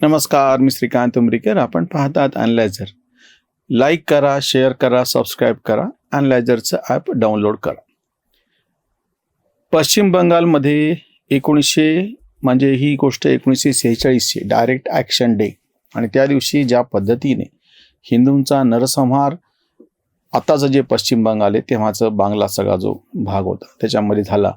नमस्कार मी श्रीकांत उमरीकर. आपण पाहतात अनलायझर लाईक करा शेअर करा सबस्क्राईब करा. अनलायझरचं ॲप डाउनलोड करा. पश्चिम बंगालमध्ये एकोणीसशे म्हणजे ही गोष्ट एकोणीसशे सेहेचाळीसची डायरेक्ट ॲक्शन डे आणि त्या दिवशी ज्या पद्धतीने हिंदूंचा नरसंहार आताचं जे पश्चिम बंगाल आहे तेव्हाचं बांगला सगळा जो भाग होता त्याच्यामध्ये झाला.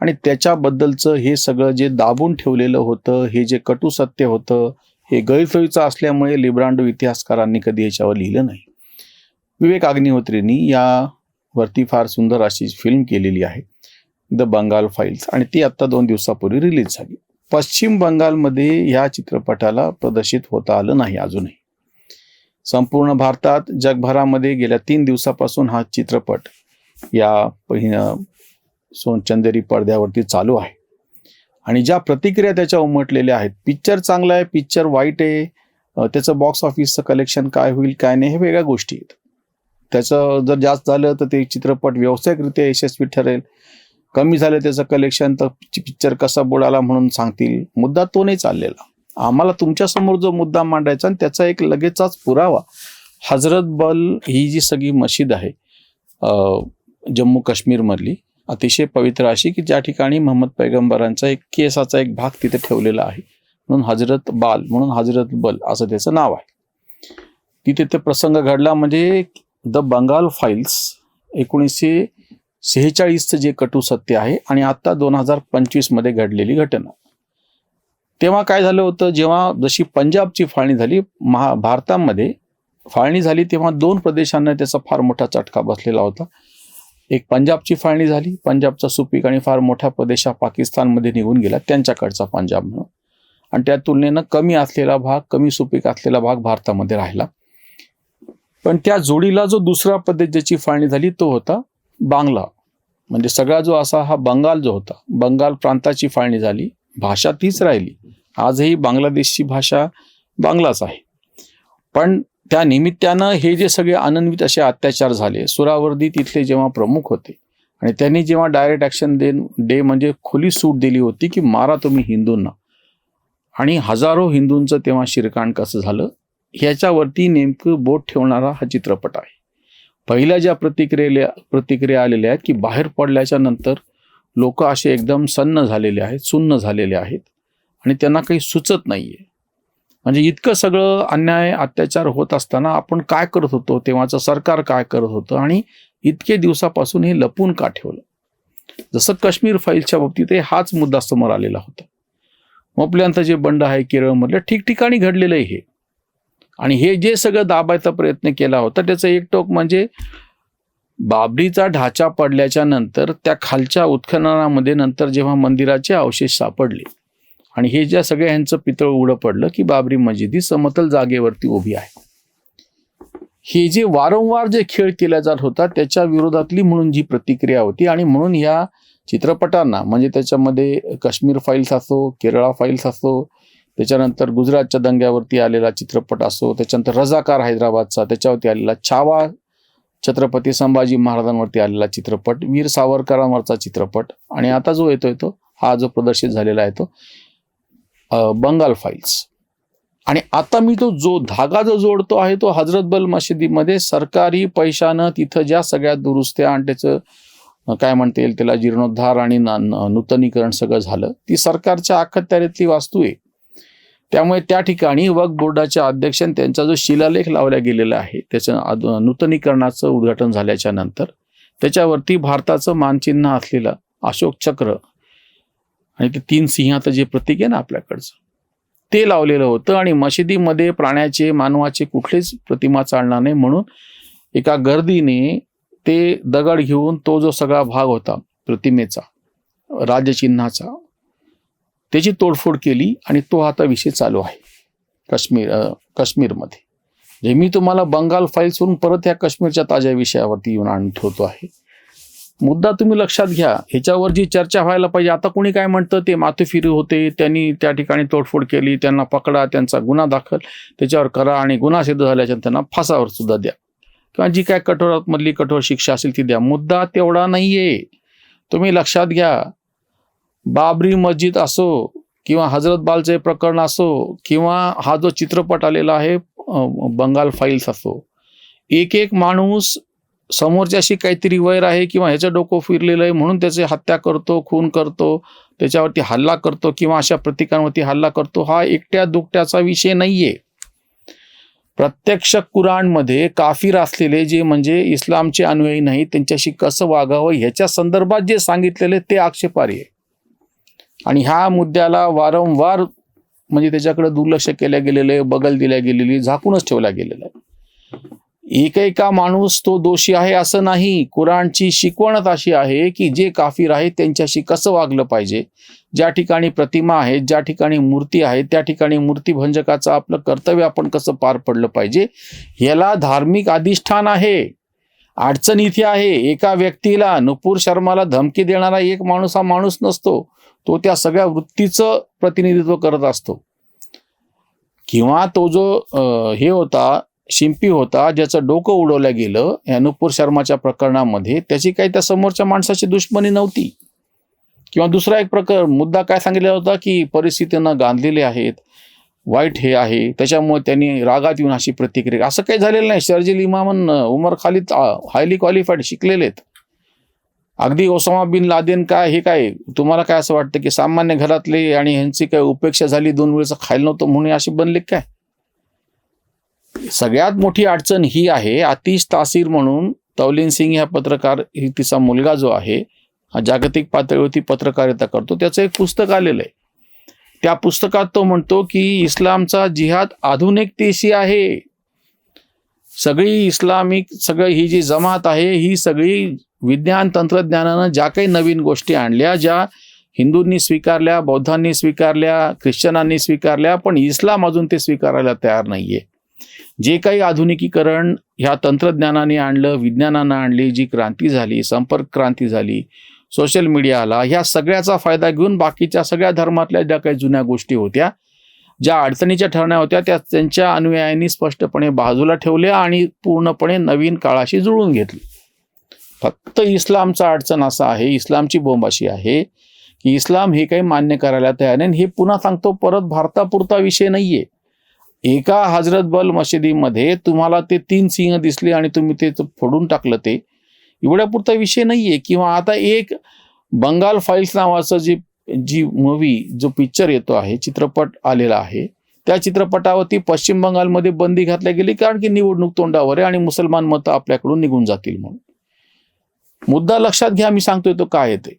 आणि त्याच्याबद्दलचं हे सगळं जे दाबून ठेवलेलं होतं हे जे कटू सत्य होतं हे गैरसोयीचं असल्यामुळे लिब्रांडो इतिहासकारांनी कधी याच्यावर लिहिलं नाही. विवेक अग्निहोत्रींनी यावरती फार सुंदर अशी फिल्म केलेली आहे द बंगाल फाईल्स आणि ती आत्ता दोन दिवसापूर्वी रिलीज झाली. पश्चिम बंगालमध्ये ह्या चित्रपटाला प्रदर्शित होता आलं नाही अजूनही. संपूर्ण भारतात जगभरामध्ये गेल्या तीन दिवसापासून हा चित्रपट या पहिल्या सोनचंदेरी पडद्यावरती चालू आहे. आणि ज्या प्रतिक्रिया त्याच्या उमटलेल्या आहेत पिक्चर चांगला आहे पिक्चर वाईट आहे त्याचं बॉक्स ऑफिसचं कलेक्शन काय होईल काय नाही हे वेगळ्या गोष्टी आहेत. त्याचं जर जास्त झालं तर ते चित्रपट व्यावसायिकरित्या यशस्वी ठरेल. कमी झालं त्याचं कलेक्शन तर पिक्चर कसा बुडाला म्हणून सांगतील. मुद्दा तो नाही चाललेला. आम्हाला तुमच्यासमोर जो मुद्दा मांडायचा आणि त्याचा एक लगेचाच पुरावा. हजरत बल ही जी सगळी मशीद आहे जम्मू काश्मीरमधली अतिशय पवित्र अशी की ज्या ठिकाणी महम्मद पैगंबरांचा एक केसाचा एक भाग तिथे ठेवलेला आहे. म्हणून हजरत बाल म्हणून हजरत बल असं त्याचं नाव आहे. तिथे ते प्रसंग घडला म्हणजे द बंगाल फाईल्स एकोणीसशे सेहेचाळीसचं जे कटू सत्य आहे आणि आता दोन हजार पंचवीसमध्ये घडलेली घटना. तेव्हा काय झालं होतं? जेव्हा जशी पंजाबची फाळणी झाली महा भारतामध्ये फाळणी झाली तेव्हा दोन प्रदेशांना त्याचा फार मोठा चटका बसलेला होता. एक पंजाबची फाळणी झाली. पंजाबचा सुपीक आणि फार मोठ्या प्रदेश हा पाकिस्तानमध्ये निघून गेला. त्यांच्याकडचा पंजाब म्हणून. आणि त्या तुलनेनं कमी असलेला भाग कमी सुपीक असलेला भाग भारतामध्ये राहिला. पण त्या जोडीला जो दुसरा प्रदेश ज्याची फाळणी झाली तो होता बांगला. म्हणजे सगळा जो असा हा बंगाल जो होता बंगाल प्रांताची फाळणी झाली. भाषा तीच राहिली. आजही बांगलादेशची भाषा बांगलाच आहे. पण त्या निमित्तानं हे जे सगळे अनन्वित असे अत्याचार झाले सुरावर्दी तिथले जेव्हा प्रमुख होते आणि त्यांनी जेव्हा डायरेक्ट ॲक्शन दे डे म्हणजे खुली सूट दिली होती की मारा तुम्ही हिंदूंना. आणि हजारो हिंदूंचं तेव्हा शिरकाण कसं झालं ह्याच्यावरती नेमकं बोट ठेवणारा हा चित्रपट आहे. पहिल्या ज्या प्रतिक्रिया प्रतिक्रिया आलेल्या आहेत की बाहेर पडल्याच्या नंतर लोक असे एकदम सन्न झालेले आहेत सुन्न झालेले आहेत आणि त्यांना काही सुचत नाही आहे म्हणजे इतकं सगळं अन्याय अत्याचार होत असताना आपण काय करत होतो? तेव्हाचं सरकार काय करत होतं? आणि इतके दिवसापासून हे लपून का ठेवलं? जसं काश्मीर फाईलच्या बाबतीत हे हाच मुद्दा समोर आलेला होता. मोपल्यांचं जे बंड आहे केरळमधलं ठिकठिकाणी घडलेलं आहे हे. आणि हे जे सगळं दाबायचा प्रयत्न केला होता त्याचं एक टोक म्हणजे बाबरीचा ढाचा पडल्याच्या नंतर त्या खालच्या उत्खननामध्ये नंतर जेव्हा मंदिराचे अवशेष सापडले आणि हे ज्या सगळ्या ह्यांचं पितळ उघडं पडलं की बाबरी मस्जिद ही समतल जागेवरती उभी आहे. हे जे वारंवार जे खेळ केला जात होता त्याच्या विरोधातली म्हणून जी प्रतिक्रिया होती आणि म्हणून ह्या चित्रपटांना म्हणजे त्याच्यामध्ये काश्मीर फाईल्स असो केरळा फाईल्स असो त्याच्यानंतर गुजरातच्या दंग्यावरती आलेला चित्रपट असो त्याच्यानंतर रजाकार हैदराबादचा त्याच्यावरती आलेला छावा छत्रपती संभाजी महाराजांवरती आलेला चित्रपट वीर सावरकरांवरचा चित्रपट. आणि आता जो येतोय तो हा जो प्रदर्शित झालेला आहे तो. बंगाल फाईल्स आणि आता मी तो जो धागा जो जोडतो आहे तो हजरत बल मशिदीमध्ये सरकारी पैशानं तिथं ज्या सगळ्या दुरुस्त्या आणि त्याचं काय म्हणता येईल त्याला जीर्णोद्धार आणि नूतनीकरण सगळं झालं ती सरकारच्या अखत्यारीतली वास्तू आहे. त्यामुळे त्या ठिकाणी वक्फ बोर्डाच्या अध्यक्ष त्यांचा जो शिलालेख लावला गेलेला आहे त्याच्या नूतनीकरणाचं उद्घाटन झाल्याच्यानंतर त्याच्यावरती भारताचं मानचिन्ह असलेलं अशोक चक्र आणि ते तीन सिंहाचं जे प्रतीक आहे ना आपल्याकडचं ते लावलेलं होतं आणि मशिदीमध्ये प्राण्याचे मानवाचे कुठलेच प्रतिमा चालणार नाही म्हणून एका गर्दीने ते दगड घेऊन तो जो सगळा भाग होता प्रतिमेचा राजचिन्हाचा त्याची तोडफोड केली आणि तो आता विषय चालू आहे काश्मीर काश्मीरमध्ये. जे मी तुम्हाला बंगाल फाईल्सवरून परत या काश्मीरच्या ताज्या विषयावरती येऊन आणत होतो आहे. मुद्दा तुम्ही लक्षात घ्या. ह्याच्यावर जी चर्चा व्हायला पाहिजे आता कोणी काय म्हणतं ते माथेफिरी होते त्यांनी त्या ठिकाणी तोडफोड केली त्यांना पकडा त्यांचा गुन्हा दाखल त्याच्यावर करा आणि गुन्हा सिद्ध झाल्याच्या त्यांना फासावर सुद्धा द्या. किंवा जी काय कठोरातमधली कठोर शिक्षा असेल ती द्या. मुद्दा तेवढा नाहीये. तुम्ही लक्षात घ्या. बाबरी मस्जिद असो किंवा हजरत बालचे प्रकरण असो किंवा हा जो चित्रपट आलेला आहे बंगाल फाईल्स असो एक एक माणूस समोरच्याशी काहीतरी वैर आहे किंवा ह्याचं डोकं फिरलेलं आहे म्हणून त्याचे हत्या करतो खून करतो त्याच्यावरती हल्ला करतो किंवा अशा प्रतिकांवरती हल्ला करतो हा एकट्या दुकट्याचा विषय नाहीये. प्रत्यक्ष कुराणमध्ये काफिर असलेले जे म्हणजे इस्लामचे अनुयायी नाही त्यांच्याशी कसं वागावं ह्याच्या संदर्भात जे सांगितलेले ते आक्षेपार्ह आहे. आणि ह्या मुद्द्याला वारंवार म्हणजे त्याच्याकडे दुर्लक्ष केल्या गेलेलं आहे बगल दिल्या गेलेली झाकूनच ठेवल्या गेलेलं आहे. एकेका माणूस तो दोषी आहे असं नाही. कुराणची शिकवणच अशी आहे की जे काफिर आहे त्यांच्याशी कसं वागलं पाहिजे? ज्या ठिकाणी प्रतिमा आहेत ज्या ठिकाणी मूर्ती आहेत त्या ठिकाणी मूर्तीभंजकाचं आपलं कर्तव्य आपण कसं पार पडलं पाहिजे? याला धार्मिक अधिष्ठान आहे. अडचण इथे आहे. एका व्यक्तीला नुपूर शर्माला धमकी देणारा एक माणूस हा माणूस नसतो. तो त्या सगळ्या वृत्तीचं प्रतिनिधित्व करत असतो. किंवा तो जो हे होता शिंपी होता ज्याचं डोकं उडवलं गेलं या नुपूर शर्माच्या प्रकरणामध्ये त्याची काही त्या समोरच्या माणसाची दुश्मनी नव्हती. किंवा दुसरा एक प्रकार मुद्दा काय सांगितला होता की परिस्थितीनं गांधलेले आहेत वाईट हे आहे त्याच्यामुळे त्यांनी रागात येऊन अशी प्रतिक्रिया असं काही झालेलं नाही. शर्जिल इमामन उमर खालीद हायली क्वालिफाईड शिकलेले आहेत अगदी ओसामा बिन लादेन काय हे काय तुम्हाला काय असं वाटतं की सामान्य घरातले आणि ह्यांची काय उपेक्षा झाली दोन वेळेचं खायला नव्हतं म्हणून अशी बनले काय? सगळ्यात मोठी अडचण ही आहे आतिश तासीर म्हणून तवलीन सिंग ह्या पत्रकार ही तिचा मुलगा जो आहे हा जागतिक पातळीवरती पत्रकारिता करतो त्याचं एक पुस्तक आलेलं आहे. त्या पुस्तकात तो म्हणतो की इस्लामचा जिहाद आधुनिकतेशी आहे. सगळी इस्लामिक सगळी ही जी जमात आहे ही सगळी विज्ञान तंत्रज्ञानानं ज्या काही नवीन गोष्टी आणल्या ज्या हिंदूंनी स्वीकारल्या बौद्धांनी स्वीकारल्या ख्रिश्चनांनी स्वीकारल्या पण इस्लाम अजून ते स्वीकारायला तयार नाहीये. जे काही आधुनिकीकरण ह्या तंत्रज्ञानाने आणलं विज्ञानानं आणली जी क्रांती झाली संपर्क क्रांती झाली सोशल मीडिया आला ह्या सगळ्याचा फायदा घेऊन बाकीच्या सगळ्या धर्मातल्या ज्या काही जुन्या गोष्टी होत्या ज्या अडचणीच्या ठरण्या होत्या त्या त्यांच्या अनुयायांनी स्पष्टपणे बाजूला ठेवल्या आणि पूर्णपणे नवीन काळाशी जुळून घेतली. फक्त इस्लामचा अडचण असा आहे इस्लामची बोंब अशी आहे की इस्लाम हे काही मान्य करायला तयार नाही आणि हे पुन्हा सांगतो परत भारतापुरता विषय नाहीये. एका हजरत बल मशिदीमध्ये तुम्हाला ते तीन सिंह दिसले आणि तुम्ही ते फोडून टाकलं ते. एवढ्यापुरता विषय नाहीये किंवा आता एक बंगाल फाईल्स नावाचं जी जी मूवी जो पिक्चर येतो आहे चित्रपट आलेला आहे त्या चित्रपटावरती पश्चिम बंगालमध्ये बंदी घातल्या गेली कारण की निवडणूक तोंडावर आहे आणि मुसलमान मतं आपल्याकडून निघून जातील म्हणून. मुद्दा लक्षात घ्या मी सांगतोय तो काय येते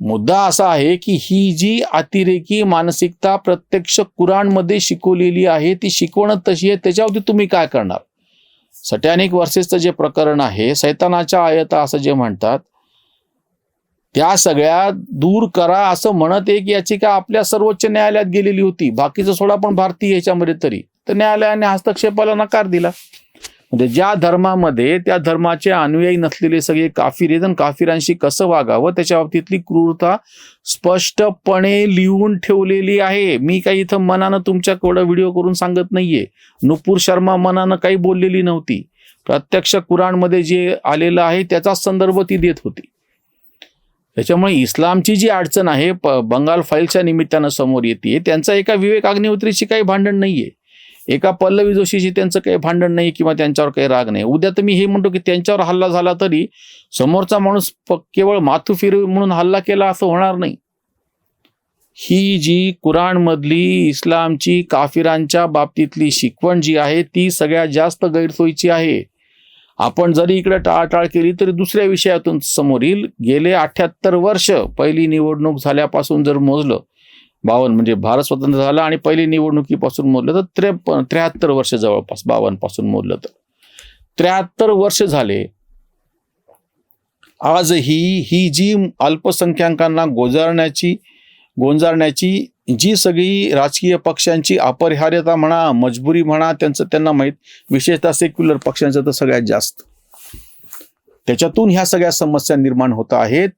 मुद्दा असा आहे की ही जी अतिरेकी मानसिकता प्रत्यक्ष कुराणमध्ये शिकवलेली आहे ती शिकवणं तशी आहे त्याच्यावरती तुम्ही काय करणार? सटॅनिक वर्सेसचं जे प्रकरण आहे सैतानाच्या आयता असं जे म्हणतात त्या सगळ्या दूर करा असं म्हणत एक याचिका आपल्या सर्वोच्च न्यायालयात गेलेली होती. बाकीचं सोडा पण भारतीय याच्यामध्ये तरी. तर न्यायालयाने हस्तक्षेपाला नकार दिला. म्हणजे ज्या धर्मामध्ये त्या धर्माचे अनुयायी नसलेले सगळे काफिर आहेत आणि काफिरांशी कसं वागावं? त्याच्या बाबतीतली क्रूरता स्पष्टपणे लिहून ठेवलेली आहे. मी काही इथं मनानं तुमच्याकडं व्हिडिओ करून सांगत नाहीये. नुपूर शर्मा मनानं काही बोललेली नव्हती. प्रत्यक्ष कुराणमध्ये जे आलेलं आहे त्याचाच संदर्भ ती देत होती. त्याच्यामुळे इस्लामची जी अडचण आहे प बंगाल फाईलच्या निमित्तानं समोर येते त्यांचा एका विवेक अग्निहोत्रीशी काही भांडण नाहीये. एका पल्लवी जोशीशी त्यांचं काही भांडण नाही किंवा त्यांच्यावर काही राग नाही. उद्या तर मी हे म्हणतो की त्यांच्यावर हल्ला झाला तरी समोरचा माणूस केवळ माथू फिरवी म्हणून हल्ला केला असं होणार नाही. ही जी कुराणमधली इस्लामची काफिरांच्या बाबतीतली शिकवण जी आहे ती सगळ्यात जास्त गैरसोयीची आहे. आपण जरी इकडे टाळाटाळ केली तरी दुसऱ्या विषयातून समोर येईल. गेले अठ्ठ्याहत्तर वर्ष पहिली निवडणूक झाल्यापासून जर मोजलं बावन्न म्हणजे भारत स्वतंत्र झाला आणि पहिली निवडणुकीपासून मोजलं तर त्रेप त्र्याहत्तर वर्ष जवळपास बावन्नपासून मोजलं तर. त्र्याहत्तर वर्ष झाले. आजही ही जी अल्पसंख्याकांना गोजारण्याची गोंजारण्याची जी सगळी राजकीय पक्षांची अपरिहार्यता म्हणा मजबुरी म्हणा त्यांचं त्यांना माहीत विशेषतः सेक्युलर पक्षांचं तर सगळ्यात जास्त. त्याच्यातून ह्या सगळ्या समस्या निर्माण होत आहेत.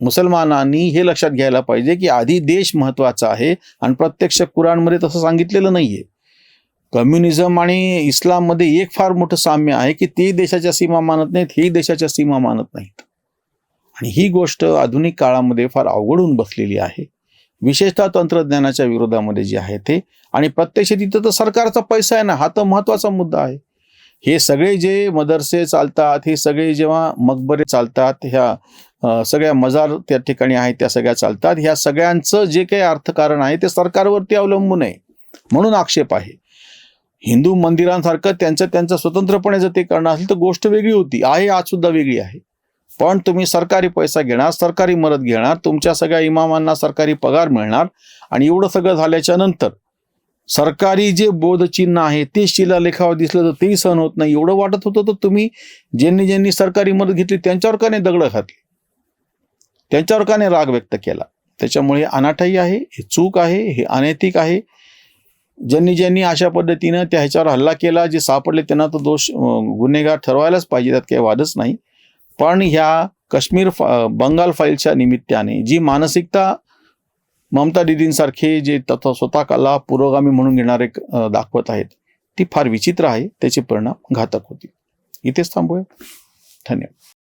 मुसलमानांनी हे लक्षात घ्यायला पाहिजे की आधी देश महत्त्वाचा आहे आणि प्रत्यक्ष कुराणमध्ये तसं सांगितलेलं नाहीये. कम्युनिझम आणि इस्लाममध्ये एक फार मोठं साम्य आहे की ते देशाच्या सीमा मानत नाहीत हे देशाच्या सीमा मानत नाहीत. आणि ही गोष्ट आधुनिक काळामध्ये फार अवघड होऊन बसलेली आहे. विशेषतः तंत्रज्ञानाच्या विरोधामध्ये जे आहे ते. आणि प्रत्यक्ष तिथं तर सरकारचा पैसा आहे ना हा तर महत्त्वाचा मुद्दा आहे. हे सगळे जे मदरसे चालतात हे सगळे जेव्हा मकबरे चालतात ह्या सगळ्या मजार त्या ठिकाणी आहेत त्या सगळ्या चालतात. ह्या सगळ्यांचं जे काही अर्थकारण आहे ते सरकारवरती अवलंबून आहे. म्हणून आक्षेप आहे. हिंदू मंदिरांसारखं त्यांचं त्यांचं स्वतंत्रपणे जर ते करणं असेल तर गोष्ट वेगळी होती. आहे आज सुद्धा वेगळी आहे. पण तुम्ही सरकारी पैसा घेणार सरकारी मदत घेणार तुमच्या सगळ्या इमामांना सरकारी पगार मिळणार आणि एवढं सगळं झाल्याच्यानंतर सरकारी जे बोधचिन्ह आहे ते शिलालेखावर दिसलं तर तेही सहन होत नाही. एवढं वाटत होतं तर तुम्ही ज्यांनी ज्यांनी सरकारी मदत घेतली त्यांच्यावर का नाही दगडं घातली? त्यांच्यावर का नाही राग व्यक्त केला? त्याच्यामुळे अनाठाई आहे हे चूक आहे हे अनैतिक आहे. ज्यांनी ज्यांनी अशा पद्धतीनं त्या ह्याच्यावर हल्ला केला जे सापडले त्यांना तो दोष गुन्हेगार ठरवायलाच पाहिजे त्यात काही वादच नाही. पण ह्या काश्मीर फा- बंगाल फाईलच्या निमित्ताने जी मानसिकता ममता दिदींसारखे जे तथ स्वतःला पुरोगामी म्हणून घेणारे दाखवत आहेत ती फार विचित्र आहे त्याचे परिणाम घातक होतील. इथेच थांबूया. धन्यवाद.